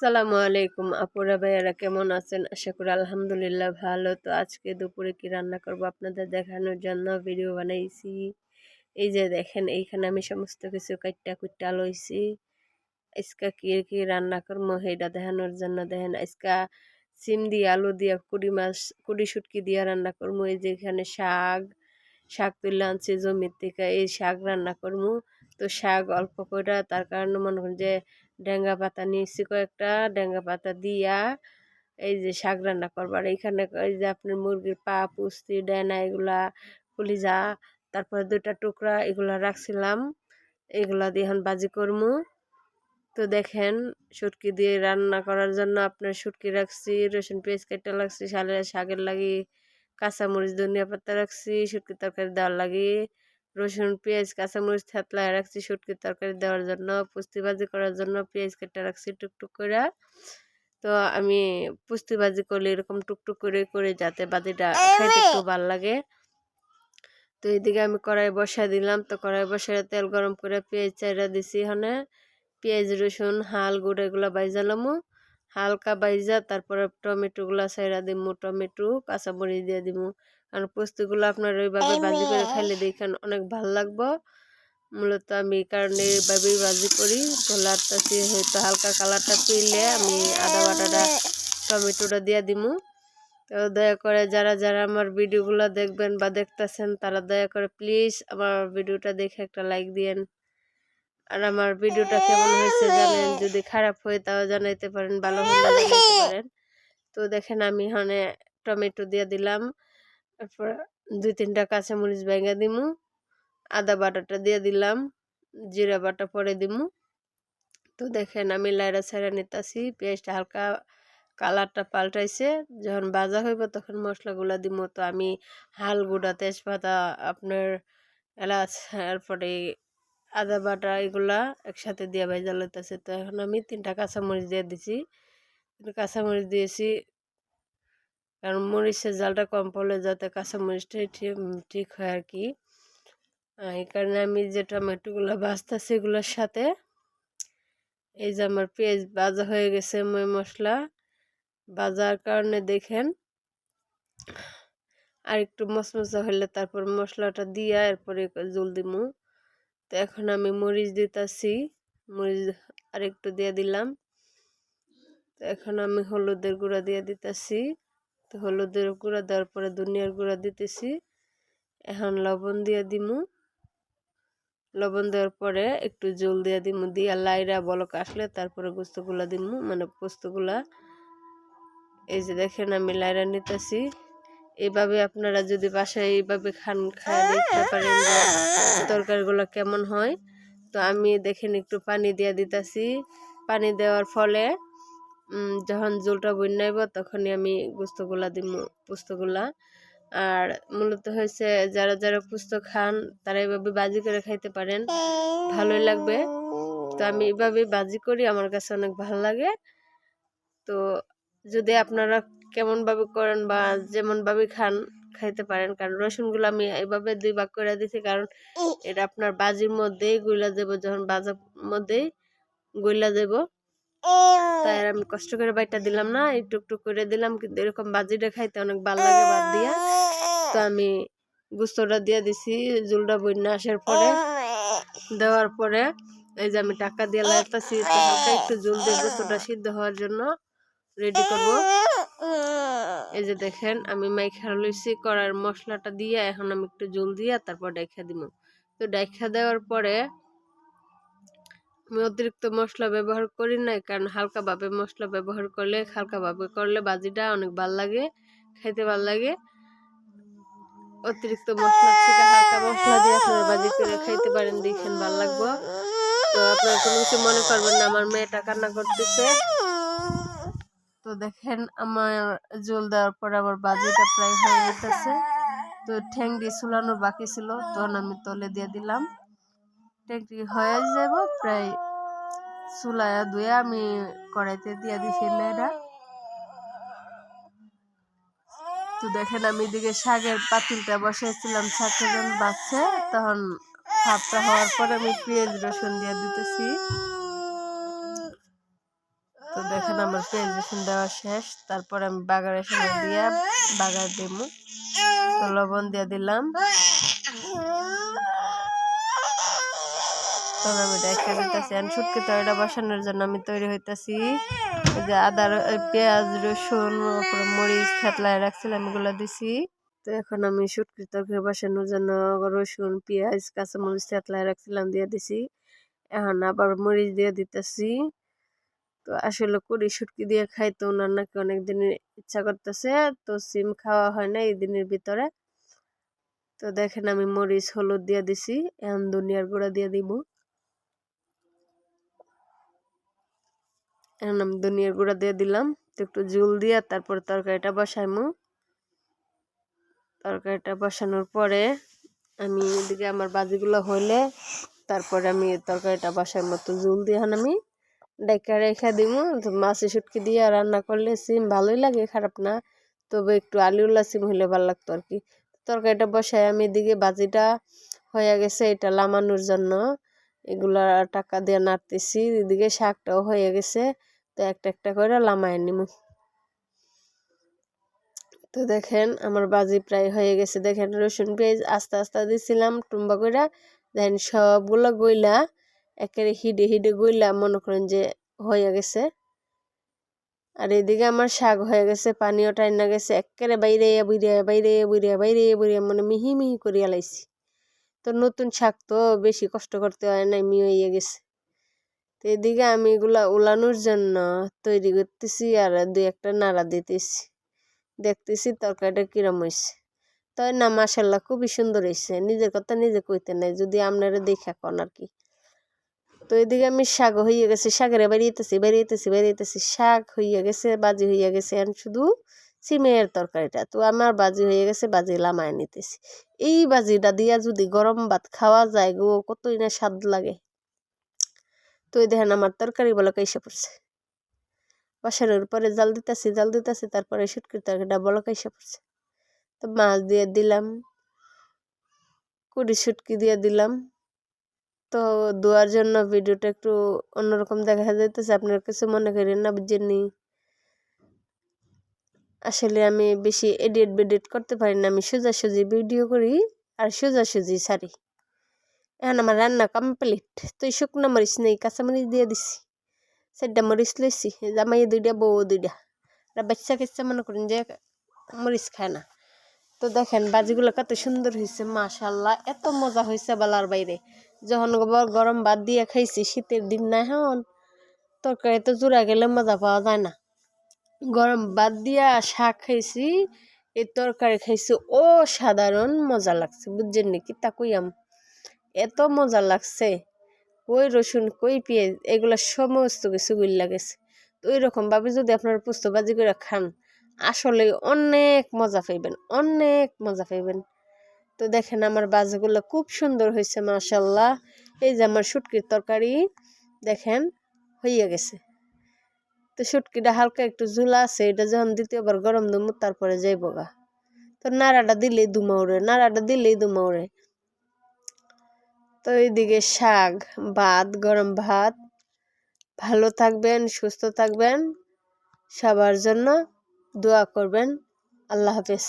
আসসালামু আলাইকুম আপুরা ভাইয়ারা, কেমন আছেন? আশা করি আলহামদুলিল্লাহ ভালো। তো আজকে দুপুরে কি রান্না করব আপনাদের দেখানোর জন্য ভিডিও বানাইছি। এই যে দেখেন, এইখানে আমি সমস্ত কিছু কাইটটা কুইটটা লইছি। আজকা কি কি রান্না করব সেইটা দেখানোর জন্য দেখেন, আজকা সিম দিয়ে আলু দিয়ে কুড়ি মাছ কুড়ি শুটকি দিয়ে রান্না করব। এই যে এখানে শাক শাক তুলে আনছি জমির থেকে, এই শাক রান্না করব। তো শাক অল্প করে তার কারণে মনে করেন যে ডেঙ্গা পাতা নিয়েছি কয়েকটা, ডেঙ্গা পাতা দিয়া এই যে শাক রান্না করবার। এইখানে এই যে আপনার মুরগির পা পুস্তি ডেনা এগুলা, কলিজা, তারপরে দুইটা টুকরা এগুলা রাখছিলাম। এগুলা দিয়ে এখন বাজি করমু। তো দেখেন সুটকি দিয়ে রান্না করার জন্য আপনার সুটকি রাখছি, রসুন, পেঁয়াজ কেটে লাগছি শালের শাকের লাগি, কাঁচামরিচ, ধনিয়া পাতা রাখছি, শুটকি তরকারি দেওয়ার লাগি। রসুন পেঁয়াজ কাঁচামরিচ থেতলায় রাখছি শুটকির তরকারি দেওয়ার জন্য পুস্তিবাজি করার জন্য পেঁয়াজ কেটে রাখছি টুকটুক করে। তো আমি পুস্তিবাজি করলে এরকম টুকটুক করে করে যাতে বাজিটা খাইতে একটু ভালো লাগে। তো এইদিকে আমি কড়াই বসাই দিলাম। তো কড়াই বসাই তেল গরম করে পেঁয়াজ চাইরা দিছি এখানে। পেঁয়াজ রসুন হাল গুঁড়ো এগুলো বাইজালামু হালকা বাইজা তারপরে টমেটোগুলো সাইরা দিমু টমেটো কাঁচামরিচ দিয়ে দিমু। কারণ পোস্তগুলো আপনার ওইভাবে ভাজি করে খাইলে দেখেন অনেক ভালো লাগবো। মূলত আমি এই কারণে এইভাবেই ভাজি করি। তো লাটটাছি হয়তো হালকা কালারটা পেলে আমি আদা বাটাটা টমেটোটা দিয়ে দিমু। তো দয়া করে যারা যারা আমার ভিডিওগুলো দেখবেন বা দেখতেছেন তারা দয়া করে প্লিজ আমার ভিডিওটা দেখে একটা লাইক দিয়েন। আর আমার ভিডিওটা কেমন হয়েছে জানেন যদি খারাপ হয় তাও জানাইতে পারেন ভালো হলে জানাইতে পারেন। তো দেখেন আমি এখানে টমেটো দিয়ে দিলাম। তারপর দুই তিনটা কাঁচামরিচ ভেঙে দিমু, আদা বাটাটা দিয়ে দিলাম, জিরা বাটা পরে দিমু। তো দেখেন আমি লাইরা ছাইরা নিতাছি, পেঁয়াজটা হালকা কালারটা পাল্টাইছে, যখন ভাজা হইব তখন মশলাগুলো দিব তো আমি হাল গুঁড়া তেজপাতা, আপনার এলাচ, এরপরে আদা বাটা এগুলা একসাথে দিয়ে ভাজা লইতেছে। তো এখন আমি তিনটা কাঁচামরিচ দিয়ে দিছি। কাঁচামরিচ দিয়েছি কারণ মরিচের জালটা কম পড়লে যাতে কাঁচামরিচটাই ঠিক ঠিক হয় আর কি। এই কারণে আমি যে টমেটোগুলো বাঁচতেছি এগুলোর সাথে, এই যে আমার পেঁয়াজ ভাজা হয়ে গেছে মই মশলা বাজার কারণে দেখেন, আর একটু মশমশা হলে তারপর মশলাটা দিয়া এরপরে জল দিমু। তো এখন আমি মরিচ দিতেছি, মরিচ আর একটু দিয়ে দিলাম। তো এখন আমি হলুদের গুঁড়া দিয়ে দিতেছি। তো হলুদের গুঁড়া দেওয়ার পরে ধনিয়ার গুঁড়া দিতেছি। এখন লবণ দিয়ে দিমু। লবণ দেওয়ার পরে একটু জল দিয়ে দিমু। দিয়া লাইরা বলক আসলে তারপরে গোস্তগুলা দিমু মানে পোস্তগুলা। এই যে দেখেন আমি লাইরা নিতেছি। এইভাবে আপনারা যদি বাসায় এইভাবে খান, খায় দেখতে পারেন তরকারিগুলো কেমন হয়। তো আমি দেখেন একটু পানি দিয়ে দিতেছি। পানি দেওয়ার ফলে যখন জলটা বন্যাইব তখনই আমি গোস্তগুলা দিব পুস্তগুলা। আর মূলত হয়েছে যারা যারা পুস্তক খান, তারা এভাবে বাজি করে খাইতে পারেন। ভালোই লাগবে। তো আমি এভাবে বাজি করি, আমার কাছে অনেক ভালো লাগে। তো যদি আপনারা কেমনভাবে করেন বা যেমনভাবে খান, খাইতে পারেন, কারণ রসুনগুলো আমি এভাবে দুই ভাগ করে দিছি, কারণ এটা আপনার বাজির মধ্যেই গুইলা যাব যখন বাজার মধ্যেই গুইলা যাব তাই আর আমি কষ্ট করে বাইটা দিলাম না, একটু একটু করে দিলাম, কিন্তু এরকম বাজিটা খাইতে অনেক ভালো লাগে বাদ দিয়া। তো আমি গুস্তটা দিয়ে দিছি জুলটা বন্যা আসার পরে। দেওয়ার পরে এই যে আমি টাকা দিয়ে লাগতেছি একটু জল দিয়ে গুস্তটা সিদ্ধ হওয়ার জন্য রেডি করব। এই যে দেখেন, আমি মাইখা লইছি করার মশলাটা দিয়ে, এখন আমি একটু জল দিয়ে তারপর ডাইখা দিব তো ডাইখা দেওয়ার পরে আমি অতিরিক্ত মশলা ব্যবহার করি না কারণ হালকাভাবে মশলা ব্যবহার করলে, হালকাভাবে করলে বাজিটা অনেক ভালো লাগে, খাইতে ভালো লাগে। অতিরিক্ত মশলা থেকে হালকা মশলা দিয়ে আপনারা বাজি করে খাইতে পারেন, দেখেন ভালো লাগবো। তো আপনারা কোনো কিছু মনে করবেন না, আমার মেয়েটা কান্না করতেছে। তো দেখেন আমার জল দেওয়ার পর আমার বাজিটা প্রায় হয়ে যেতেছে তো ঠ্যাং দিয়ে চুলানোর বাকি ছিল, তখন আমি তলে দিয়ে দিলাম। ট্যাংটি হয়ে যাব, প্রায় চুলায় ধুয়ে আমি কড়াইতে দিয়ে দিছি মেয়েরা তো দেখেন আমি এদিকে শাকের পাতিলটা বসাইছিলাম, শাকটা যখন বাচ্চা তখন ভাতটা হওয়ার পর আমি পেঁয়াজ রসুন দিয়ে দিতেছি। তো দেখেন আমার পেঁয়াজ রসুন দেওয়া শেষ, তারপর আমি বাগারের সঙ্গে দিয়ে বাগার দিব। তো লবণ দিয়ে দিলাম। তখন আমি দেখা যেতেছি আমি শুটকি তরকারিটা বসানোর জন্য আমি তৈরি হইতাছি। যে আদা পেঁয়াজ, রসুন মরিচ, থেতলায় রাখছিলাম, এগুলো দিছি। তো এখন আমি শুটকি তরকারি বসানোর জন্য রসুন, পেঁয়াজ, কাঁচামরিচ থেতলায় রাখছিলাম, দিয়ে দিছি। এখন আবার মরিচ দিয়ে দিতেছি। তো আসলে কুড়ি শুটকি দিয়ে খাইতে ওনার নাকি অনেক দিনের ইচ্ছা করতেছে। তো সিম খাওয়া হয় না এই দিনের ভিতরে। তো দেখেন আমি মরিচ, হলুদ দিয়ে দিছি। এখন দুনিয়ার গুঁড়া দিয়ে দিব। এখন আমি ধনিয়ার গুঁড়া দিয়ে দিলাম। তো একটু জুল দিয়ে তারপর তরকারিটা বসাইমু। তরকারিটা বসানোর পরে আমি এদিকে আমার বাজিগুলো হইলে তারপরে আমি তরকারিটা বসাইমু মতো জুল দিয়ে আমি ডাইকা রেখা দিব তো মাছে শুটকি দিয়ে রান্না করলে সিম ভালোই লাগে, খারাপ না। তবে একটু আলুলা সিম হইলে ভালো লাগতো আর কি। তরকারিটা বসাই আমি এদিকে বাজিটা হয়ে গেছে এটা লামানোর জন্য। এগুলা টাকা দিয়ে নাড়তেছি। এদিকে শাকটাও হয়ে গেছে। তো একটা একটা করে লামায় নিমু। তো দেখেন, আমার বাজি প্রায় হয়ে গেছে। দেখেন, রসুন পেঁয়াজ আস্তে আস্তে দিছিলাম, টুম্বা করে। দেখেন, সবগুলো গইলা একেবারে হিডে হিডে গইলা, মনে করেন যে হয়ে গেছে। আর এদিকে আমার শাক হয়ে গেছে, পানিও টাইনা গেছে। একেবারে বাইরে বুড়িয়া বাইরে বুড়িয়া বাইরে বুড়িয়া মানে মিহি মিহি করিয়া লাইছি। তো নতুন শাক তো বেশি কষ্ট করতে হয় না মি হয়ে গেছে। তো এদিকে আমি এগুলা উলানোর জন্য তৈরি করতেছি আর দুই একটা নাড়া দিতেছি। দেখতেছি তরকারিটা কিরম হয়েছে তাই না মাসাল্লাহ খুবই সুন্দর হয়েছে নিজের কথা নিজে কইতে নাই, যদি আপনারা দেখা কন আর কি। তো এদিকে আমি শাক হইয়া গেছে, শাকের বেরিয়েতেছি বেরিয়েতেছি বেরিয়েতেছি শাক হইয়া গেছে, বাজি হইয়া গেছে, এখন শুধু সিমের তরকারিটা। তো আমার বাজি হয়ে গেছে, বাজি লামায় নিতেছি। এই বাজিটা দিয়া যদি গরম ভাত খাওয়া যায় গো, কতই না স্বাদ লাগে। তো দেখেন আমার তরকারি বলে কাইসে পড়ছে। বসানোর পরে জাল দিতেছি জাল দিতেছি, তারপরে শুটকির তরকারিটা বলে কাইসে পড়ছে। তো মাছ দিয়ে দিলাম, কুড়ি শুটকি দিয়ে দিলাম। তো দোয়ার জন্য ভিডিওটা একটু অন্যরকম দেখা যাইতেছে, আপনার কিছু মনে করেন না বুঝছেননি আসলে আমি বেশি এডিট বেডিট করতে পারি না, আমি সোজাসুজি ভিডিও করি আর সোজাসুজি সারি। আমার রান্না কমপ্লিট তো এই শুকনো মরিচ নেই কাঁচামরিচ দিয়ে দিছি সেটা মরিচ লইছি জামাই দুইটা বউ দুইটা আর বাচ্চা কাচ্চা মনে করেন যে মরিচ খায় না তো দেখেন বাজিগুলো কত সুন্দর হয়েছে মাশাল্লাহ এত মজা হয়েছে বেলার বাইরে যখন গরম ভাত দিয়ে খাইছি শীতের দিন না এখন তরকারি তো জোড়া গেলে মজা পাওয়া যায় না গরম ভাত দিয়া শাক খাইছি এই তরকারি খাইছি ও সাধারণ মজা লাগছে বুঝছেন নাকি তা কইয়াম এত মজা লাগছে। কই রসুন, কই পেঁয়াজ, এগুলো সমস্ত কিছু গুল্লা গেছে। তো ওই রকম ভাবে যদি আপনারা পুস্তবাজি করে খান, আসলে অনেক মজা পাইবেন, অনেক মজা পাইবেন। তো দেখেন আমার বাজগুলো খুব সুন্দর হয়েছে মাশাল্লাহ এই যে আমার শুটকির তরকারি, দেখেন, হইয়া গেছে। তো শুটকিটা হালকা একটু ঝুলা আছে, এটা যখন দ্বিতীয়বার গরম দুমু, তারপরে যাইব তো নাড়াটা দিলেই দুমাউরে নাড়াটা দিলেই দুমাউরে তো এইদিকে শাক, ভাত, গরম ভাত। ভালো থাকবেন, সুস্থ থাকবেন। সবার জন্য দোয়া করবেন। আল্লাহ হাফেজ।